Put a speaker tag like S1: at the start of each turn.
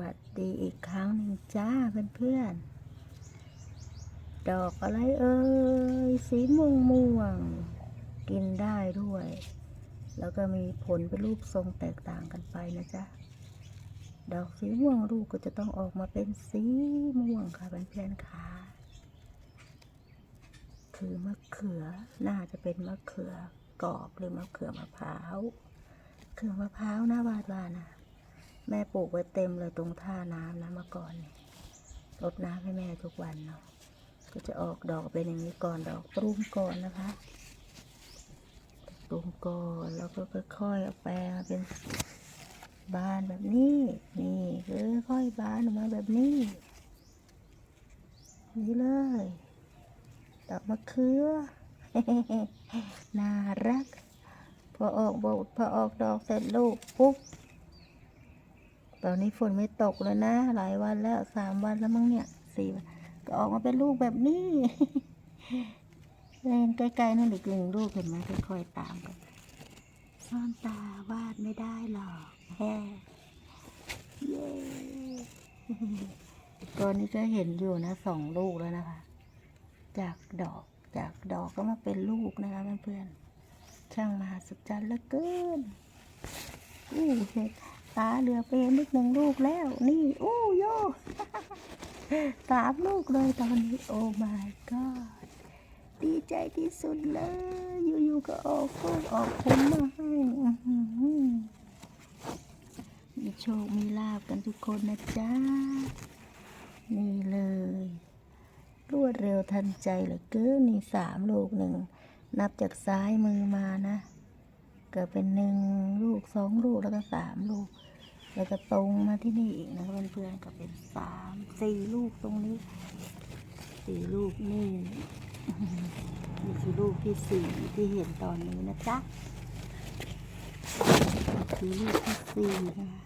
S1: วัสดีอีกครั้งหนึ่งจ้าเพื่อนๆ ดอกอะไรเอ่ย สีม่วงม่วง กินได้ด้วย แล้วก็มีผลเป็นรูปทรงแตกต่างกันไปนะจ๊ะ ดอกสีม่วงลูกก็จะต้องออกมาเป็นสีม่วงค่ะเพื่อนๆค่ะคือมะเขือ น่าจะเป็นมะเขือกรอบหรือมะเขือมะพร้าว เขือมะพร้าวนะวาดวานะ แม่ปลูกไว้เต็มเลยตรงท่าน้ำนะเมื่อก่อนเนี่ยรดน้ำให้แม่ทุกวันเนาะก็จะออกดอกเป็นอย่างนี้ก่อนดอกปรุงก่อนนะคะปรุงก่อนแล้วก็ค่อยๆเอาแปลงมาเป็นบานแบบนี้ นี่ค่อยๆบานออกมาแบบนี้ นี่เลยดอกมะเขือน่ารัก พอออกบพอออกดอกเสร็จลูกปุ๊บ ตอนนี้ฝนไม่ตกเลยนะ หลายวันแล้วสามวันแล้วมั้งเนี่ยสี่วันก็ออกมาเป็นลูกแบบนี้เล่นใกล้ๆนั่นอีกหนึ่งลูกเห็นไหมค่อยๆตามกันซ่อนตาวาดไม่ได้หรอกแฮ่เย้ตอนนี้ก็เห็นอยู่นะสองลูกแล้วนะคะ จากดอกจากดอกก็มาเป็นลูกนะคะเพื่อนๆช่างมหัศจรรย์เหลือเกินอู้เห็น ตาเหลือไปเห็นนิดหนึ่งลูกแล้ว นี่อู้โยสามลูกเลยตอนนี้โอ้ my god ดีใจที่สุดเลย อยู่ๆก็ออกลูกออกผลมาให้มีโชค มีลาบกันทุกคนนะจ๊ะ นี่เลย รวดเร็วทันใจเหลือเกินนี่สามลูกหนึ่ง นับจากซ้ายมือมานะก็เป็นหนึ่งลูกสองลูกแล้วก็สามลูก เราจะตรงมาที่นี่อีกนะเพื่อนๆก็เป็นสามสี่ลูกตรงนี้สี่ลูกนี่นี่คือลูกที่สี่ที่เห็นตอนนี้นะจ๊ะคือลูกที่สี่นะ